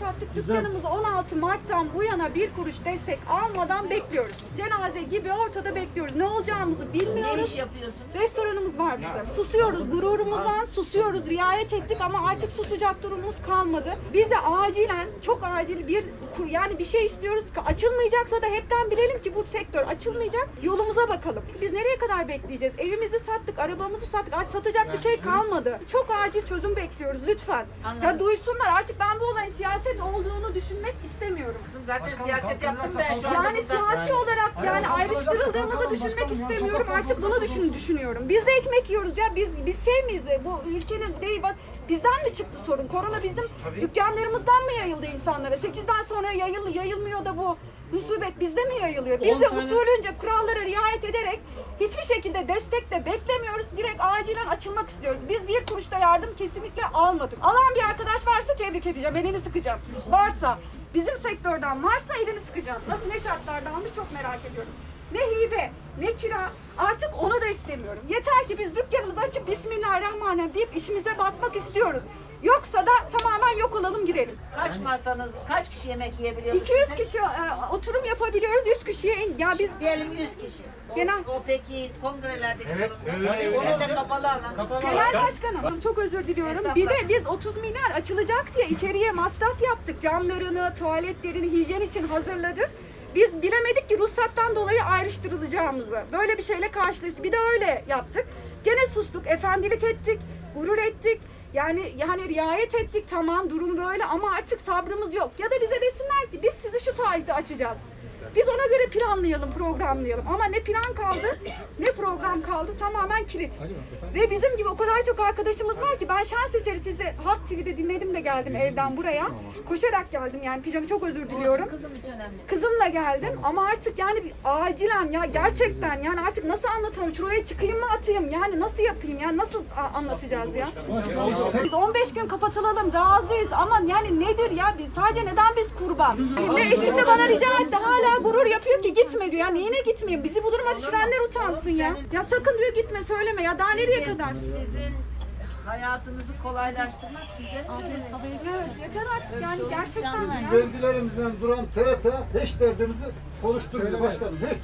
sattık. Dükkanımızı 16 Mart'tan bu yana bir kuruş destek almadan bekliyoruz. Cenaze gibi ortada bekliyoruz. Ne olacağımızı Ne bilmiyoruz. iş yapıyorsun? Restoranımız var bizim. Susuyoruz, gururumuzdan susuyoruz, riayet ettik ama artık susacak durumumuz kalmadı. Bize acilen, çok acil bir kur, yani bir şey istiyoruz açılmayacaksa da hepten bilelim ki bu sektör açılmayacak. Yolumuza bakalım. Biz nereye kadar bekleyeceğiz? Evimizi sattık, arabamızı sattık. Satacak bir şey kalmadı. Çok acil çözüm bekliyoruz lütfen. Anladım. Ya duysunlar artık ben bu olayın siyaset olduğunu düşünmek istemiyorum. Kızım zaten siyaset yaptım ben şu anda Yani siyasi olarak yani ayrıştırıldığımızı düşünmek istemiyorum. Artık bunu düşün, düşünüyorum. Biz de ekmek yiyoruz ya. Biz biz şey miyiz? Bu ülkenin değil bak bizden mi çıktı sorun? Korona bizim dükkanlarımızdan mı yayıldı insanlara? 8'den sonra yayıl, yayılmıyor da bu musibet bizde mi yayılıyor? Biz de usulünce kurallara riayet ederek hiçbir şekilde destek de beklemiyoruz. Direkt acilen açılmak istiyoruz. Biz bir kuruş da yardım kesinlikle almadık. Alan bir arkadaş varsa tebrik edeceğim. Elini sıkacağım. Varsa bizim sektörden varsa elini sıkacağım. Nasıl ne şartlarda almış çok merak ediyorum. Ne hibe, ne kira artık onu da istemiyorum. Yeter ki biz dükkanımızı açıp Bismillahirrahmanirrahim deyip işimize bakmak istiyoruz. Yoksa da tamamen yok olalım gidelim. Kaç masanız, kaç kişi yemek yiyebiliyorsunuz? 200 siz? kişi e, oturum yapabiliyoruz. 100 kişiye in. Ya biz Diyelim 100 kişi. O, Genel- o peki kongrelerdeki Evet, evet, evet. da kapalı alan. Genel başkanım çok özür diliyorum. Bir de biz 30 milyar açılacak diye içeriye masraf yaptık. Camlarını, tuvaletlerini hijyen için hazırladık. Biz bilemedik ki ruhsattan dolayı ayrıştırılacağımızı. Böyle bir şeyle karşılaştık. Bir de öyle yaptık. Gene sustuk, efendilik ettik, gurur ettik. Yani yani riayet ettik tamam durum böyle ama artık sabrımız yok. Ya da bize desinler ki biz sizi şu tarihte açacağız. Biz ona göre planlayalım, programlayalım. Ama ne plan kaldı, ne program kaldı. Tamamen kilit. Ve bizim gibi o kadar çok arkadaşımız var ki ben şans eseri sizi Halk TV'de dinledim de geldim evden buraya. Koşarak geldim yani pijamı çok özür diliyorum. Olsun kızım hiç önemli. Kızımla geldim ama artık yani bir acilen ya gerçekten yani artık nasıl anlatamam? Şuraya çıkayım mı atayım? Yani nasıl yapayım? Yani nasıl anlatacağız ya? Biz 15 gün kapatılalım razıyız ama yani nedir ya? Biz sadece neden biz kurban? Ve eşim de bana rica etti hala gurur yapıyor ki gitme diyor. Ya neyine gitmeyeyim? Bizi bu duruma düşürenler utansın ya. Ya sakın diyor gitme söyleme ya daha nereye kadar? Sizin hayatınızı kolaylaştırmak bizlere göre. Evet, yeter artık yani gerçekten. Bizim vergilerimizden duran TRT hiç derdimizi konuşturmuyor başkanım hiç.